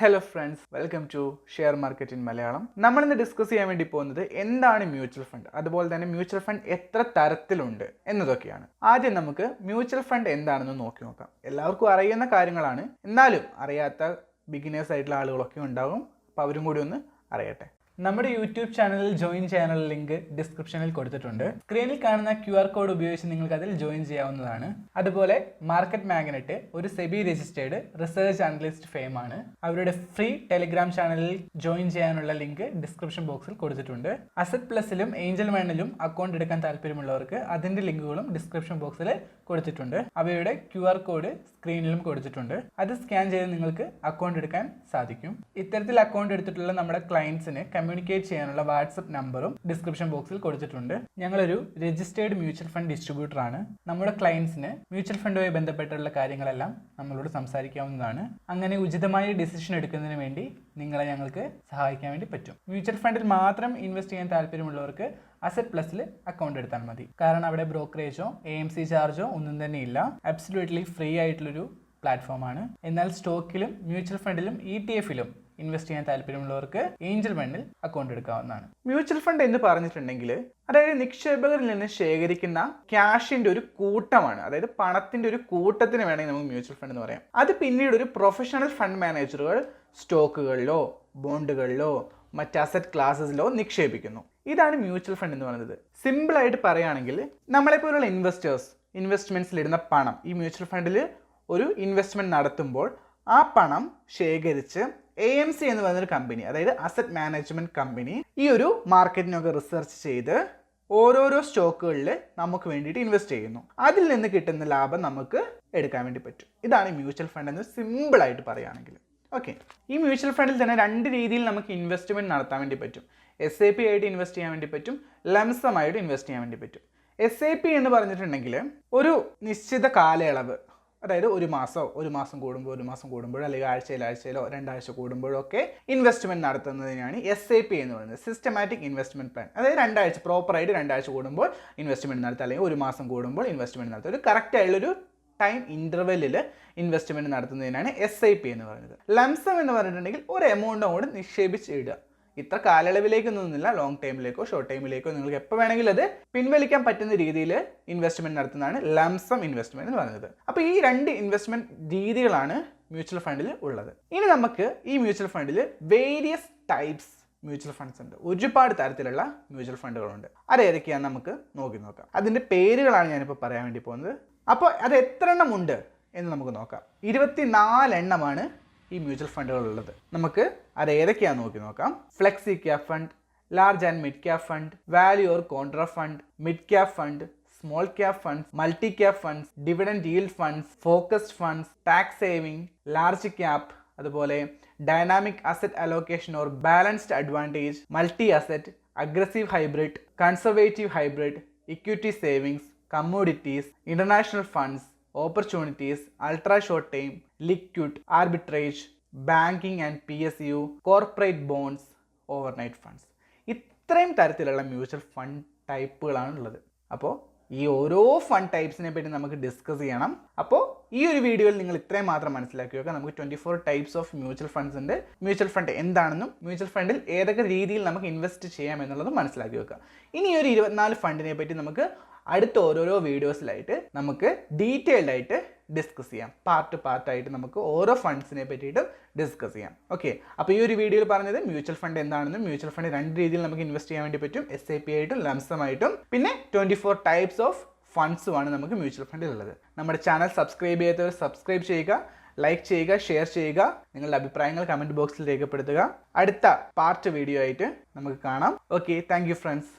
Hello friends welcome to share market in Malayalam നമ്മൾ ഇന്ന് discuss ചെയ്യാൻ വേണ്ടി പോകുന്നത് എന്താണ് മ്യൂച്വൽ ഫണ്ട് അതുപോലെ തന്നെ മ്യൂച്വൽ ഫണ്ട് എത്ര തരത്തിലുണ്ട് എന്നതൊക്കെയാണ്. ആദ്യം നമുക്ക് മ്യൂച്വൽ ഫണ്ട് എന്താണെന്ന് നോക്കി നോക്കാം. എല്ലാവർക്കും അറിയുന്ന കാര്യങ്ങളാണ്. എന്നാലും അറിയാത്ത ബിഗിനേഴ്സ് ആയിട്ടുള്ള ആളുകളൊക്കെ ഉണ്ടാകും അപ്പോൾ അവരും കൂടി ഒന്ന് അറിയട്ടെ. നമ്മുടെ യൂട്യൂബ് ചാനലിൽ ജോയിൻ ചെയ്യാനുള്ള ലിങ്ക് ഡിസ്ക്രിപ്ഷനിൽ കൊടുത്തിട്ടുണ്ട്. സ്ക്രീനിൽ കാണുന്ന ക്യു ആർ കോഡ് ഉപയോഗിച്ച് നിങ്ങൾക്ക് അതിൽ ജോയിൻ ചെയ്യാവുന്നതാണ്. അതുപോലെ മാർക്കറ്റ് മാഗ്നറ്റ് ഒരു SEBI registered research analyst firm ആണ്. അവരുടെ ഫ്രീ ടെലിഗ്രാം ചാനലിൽ ജോയിൻ ചെയ്യാനുള്ള ലിങ്ക് ഡിസ്ക്രിപ്ഷൻ ബോക്സിൽ കൊടുത്തിട്ടുണ്ട്. അസറ്റ് പ്ലസിലും ഏഞ്ചൽ വണ്ണിലും അക്കൗണ്ട് എടുക്കാൻ താല്പര്യമുള്ളവർക്ക് അതിന്റെ ലിങ്കുകളും ഡിസ്ക്രിപ്ഷൻ ബോക്സിൽ കൊടുത്തിട്ടുണ്ട്. അവയുടെ ക്യു ആർ കോഡ് സ്ക്രീനിലും കൊടുത്തിട്ടുണ്ട്. അത് സ്കാൻ ചെയ്ത് നിങ്ങൾക്ക് അക്കൗണ്ട് എടുക്കാൻ സാധിക്കും. ഇത്തരത്തിൽ അക്കൗണ്ട് എടുത്തിട്ടുള്ള നമ്മുടെ ക്ലയൻസിന് കമ്മ്യൂണിക്കേറ്റ് ചെയ്യാനുള്ള വാട്സപ്പ് നമ്പറും ഡിസ്ക്രിപ്ഷൻ ബോക്സിൽ കൊടുത്തിട്ടുണ്ട്. ഞങ്ങളൊരു രജിസ്റ്റേർഡ് മ്യൂച്വൽ ഫണ്ട് ഡിസ്ട്രിബ്യൂട്ടർ ആണ്. നമ്മുടെ ക്ലയൻസിന് മ്യൂച്വൽ ഫണ്ടുമായി ബന്ധപ്പെട്ടുള്ള കാര്യങ്ങളെല്ലാം നമ്മളോട് സംസാരിക്കാവുന്നതാണ്. അങ്ങനെ ഉചിതമായ ഡിസിഷൻ എടുക്കുന്നതിന് വേണ്ടി നിങ്ങളെ ഞങ്ങൾക്ക് സഹായിക്കാൻ വേണ്ടി പറ്റും. മ്യൂച്വൽ ഫണ്ടിൽ മാത്രം ഇൻവെസ്റ്റ് ചെയ്യാൻ താല്പര്യമുള്ളവർക്ക് അസറ്റ് പ്ലസിൽ അക്കൗണ്ട് എടുത്താൽ മതി. കാരണം അവിടെ ബ്രോക്കറേജോ എ എം സി ചാർജോ ഒന്നും തന്നെ ഇല്ല. അബ്സല്യൂട്ട്ലി ഫ്രീ ആയിട്ടുള്ളൊരു പ്ലാറ്റ്ഫോമാണ് എന്നാൽ സ്റ്റോക്കിലും മ്യൂച്വൽ ഫണ്ടിലും ഇ ടി എഫിലും ഇൻവെസ്റ്റ് ചെയ്യാൻ താല്പര്യമുള്ളവർക്ക് ഏഞ്ചൽ ഫണ്ടിൽ അക്കൗണ്ട് എടുക്കാവുന്നതാണ്. മ്യൂച്വൽ ഫണ്ട് എന്ന് പറഞ്ഞിട്ടുണ്ടെങ്കിൽ അതായത് നിക്ഷേപകരിൽ നിന്ന് ശേഖരിക്കുന്ന ക്യാഷിന്റെ ഒരു കൂട്ടമാണ്. അതായത് പണത്തിന്റെ ഒരു കൂട്ടത്തിന് വേണമെങ്കിൽ നമുക്ക് മ്യൂച്വൽ ഫണ്ട് എന്ന് പറയാം. അത് പിന്നീട് ഒരു പ്രൊഫഷണൽ ഫണ്ട് മാനേജറുകൾ സ്റ്റോക്കുകളിലോ ബോണ്ടുകളിലോ മറ്റ് അസറ്റ് ക്ലാസ്സസിലോ നിക്ഷേപിക്കുന്നു. ഇതാണ് മ്യൂച്വൽ ഫണ്ട് എന്ന് പറയുന്നത്. സിമ്പിൾ ആയിട്ട് പറയുകയാണെങ്കിൽ നമ്മളെപ്പോലുള്ള ഇൻവെസ്റ്റേഴ്സ് ഇൻവെസ്റ്റ്മെന്റ്സിലിടുന്ന പണം ഈ മ്യൂച്വൽ ഫണ്ടിൽ ഒരു ഇൻവെസ്റ്റ്മെന്റ് നടത്തുമ്പോൾ ആ പണം ശേഖരിച്ച് എ എം സി എന്ന് പറയുന്നൊരു കമ്പനി അതായത് അസറ്റ് മാനേജ്മെന്റ് കമ്പനി ഈ ഒരു മാർക്കറ്റിനൊക്കെ റിസർച്ച് ചെയ്ത് ഓരോരോ സ്റ്റോക്കുകളിൽ നമുക്ക് വേണ്ടിയിട്ട് ഇൻവെസ്റ്റ് ചെയ്യുന്നു. അതിൽ നിന്ന് കിട്ടുന്ന ലാഭം നമുക്ക് എടുക്കാൻ വേണ്ടി പറ്റും. ഇതാണ് മ്യൂച്വൽ ഫണ്ട് എന്ന് സിമ്പിളായിട്ട് പറയുകയാണെങ്കിൽ. ഓക്കെ ഈ മ്യൂച്വൽ ഫണ്ടിൽ തന്നെ രണ്ട് രീതിയിൽ നമുക്ക് ഇൻവെസ്റ്റ്മെന്റ് നടത്താൻ വേണ്ടി പറ്റും. എസ് പി ആയിട്ട് ഇൻവെസ്റ്റ് ചെയ്യാൻ വേണ്ടി പറ്റും. ലംസമായിട്ട് ഇൻവെസ്റ്റ് ചെയ്യാൻ വേണ്ടി പറ്റും. എസ് പി എന്ന് പറഞ്ഞിട്ടുണ്ടെങ്കിൽ ഒരു നിശ്ചിത കാലയളവ് അതായത് ഒരു മാസമോ ഒരു മാസം കൂടുമ്പോൾ ഒരു മാസം കൂടുമ്പോഴോ അല്ലെങ്കിൽ ആഴ്ചയിൽ ആഴ്ചയിലോ രണ്ടാഴ്ച കൂടുമ്പോഴോ ഒക്കെ ഇൻവെസ്റ്റ്മെന്റ് നടത്തുന്നതിനാണ് എസ് ഐ പി എന്ന് പറയുന്നത്. സിസ്റ്റമാറ്റിക് ഇൻവെസ്റ്റ്മെന്റ് പ്ലാൻ അതായത് രണ്ടാഴ്ച പ്രോപ്പറായിട്ട് രണ്ടാഴ്ച കൂടുമ്പോൾ ഇൻവെസ്റ്റ്മെന്റ് നടത്തുക. അല്ലെങ്കിൽ ഒരു മാസം കൂടുമ്പോൾ ഇൻവെസ്റ്റ്മെന്റ് നടത്തുക. ഒരു കറക്റ്റ് ആയുള്ളൊരു ടൈം ഇന്റർവെല്ലിൽ ഇൻവെസ്റ്റ്മെന്റ് നടത്തുന്നതിനാണ് എസ് ഐ പി എന്ന് പറയുന്നത്. ലംസം എന്ന് പറഞ്ഞിട്ടുണ്ടെങ്കിൽ ഒരു എമൗണ്ട് അങ്ങോട്ട് നിക്ഷേപിച്ച് ഇടുക. ഇത്ര കാലയളവിലേക്ക് നിന്നില്ല ലോങ് ടൈമിലേക്കോ ഷോർട്ട് ടൈമിലേക്കോ നിങ്ങൾക്ക് എപ്പോൾ വേണമെങ്കിലും അത് പിൻവലിക്കാൻ പറ്റുന്ന രീതിയിൽ ഇൻവെസ്റ്റ്മെന്റ് നടത്തുന്നതാണ് ലംസം ഇൻവെസ്റ്റ്മെന്റ് എന്ന് പറയുന്നത്. അപ്പോൾ ഈ രണ്ട് ഇൻവെസ്റ്റ്മെന്റ് രീതികളാണ് മ്യൂച്വൽ ഫണ്ടിൽ ഉള്ളത്. ഇനി നമുക്ക് ഈ മ്യൂച്വൽ ഫണ്ടിൽ വേരിയസ് ടൈപ്സ് മ്യൂച്വൽ ഫണ്ട്സ് ഉണ്ട്. ഒരുപാട് തരത്തിലുള്ള മ്യൂച്വൽ ഫണ്ടുകളുണ്ട് അത് ഏതൊക്കെയാണ് നമുക്ക് നോക്കി നോക്കാം. അതിന്റെ പേരുകളാണ് ഞാനിപ്പോൾ പറയാൻ വേണ്ടി പോകുന്നത്. അപ്പോൾ അത് എത്ര എണ്ണം ഉണ്ട് എന്ന് നമുക്ക് നോക്കാം. ഇരുപത്തിനാലെണ്ണമാണ് ഈ മ്യൂച്വൽ ഫണ്ടുകൾ ഉള്ളത് നമുക്ക് അത് ഏതൊക്കെയാണെന്ന് നോക്കി നോക്കാം. Flexi cap fund large and mid cap fund value or contra fund mid cap fund small cap funds multi cap funds dividend yield funds focused funds tax saving large cap അതുപോലെ dynamic asset allocation or balanced advantage multi asset aggressive hybrid conservative hybrid equity savings commodities international funds opportunities ultra short time liquid arbitrage banking and P S U corporate bonds overnight funds ഇത്രയും തരത്തിലുള്ള mutual fund ടൈപ്പുകളാണ് ഉള്ളത്. അപ്പോൾ ഈ ഓരോ fund ടൈപ്സിനെ പറ്റി നമുക്ക് discuss ചെയ്യണം. അപ്പോൾ ഈ ഒരു വീഡിയോയിൽ നിങ്ങൾ ഇത്രയും മാത്രം മനസ്സിലാക്കി വെക്കുക നമുക്ക് twenty four types of mutual funds ഉണ്ട്. മ്യൂച്വൽ ഫണ്ട് എന്താണെന്നും മ്യൂച്വൽ ഫണ്ടിൽ ഏതൊക്കെ രീതിയിൽ നമുക്ക് ഇൻവെസ്റ്റ് ചെയ്യാം എന്നുള്ളതും മനസ്സിലാക്കി വെക്കുക ഇനി ഒരു ഇരുപത്തിനാല് ഫണ്ടിനെ പറ്റി നമുക്ക് അടുത്ത ഓരോരോ വീഡിയോസിലായിട്ട് നമുക്ക് ഡീറ്റെയിൽഡ് ആയിട്ട് ഡിസ്കസ് ചെയ്യാം. പാർട്ട് പാർട്ടായിട്ട് നമുക്ക് ഓരോ ഫണ്ട്സിനെ പറ്റിയിട്ടും ഡിസ്കസ് ചെയ്യാം. ഓക്കെ അപ്പോൾ ഈ ഒരു വീഡിയോയിൽ പറഞ്ഞത് മ്യൂച്വൽ ഫണ്ട് എന്താണെന്നും മ്യൂച്വൽ ഫണ്ട് രണ്ട് രീതിയിൽ നമുക്ക് ഇൻവെസ്റ്റ് ചെയ്യാൻ വേണ്ടി പറ്റും. എസ് ഐ പി ആയിട്ടും ലംസമായിട്ടും പിന്നെ ട്വന്റി ഫോർ ടൈപ്സ് ഓഫ് ഫണ്ട്സുമാണ് നമുക്ക് മ്യൂച്വൽ ഫണ്ടിൽ ഉള്ളത്. നമ്മുടെ ചാനൽ സബ്സ്ക്രൈബ് ചെയ്യാത്തവർ സബ്സ്ക്രൈബ് ചെയ്യുക ലൈക്ക് ചെയ്യുക ഷെയർ ചെയ്യുക നിങ്ങളുടെ അഭിപ്രായങ്ങൾ കമന്റ് ബോക്സിൽ രേഖപ്പെടുത്തുക. അടുത്ത പാർട്ട് വീഡിയോ ആയിട്ട് നമുക്ക് കാണാം. Okay thank friends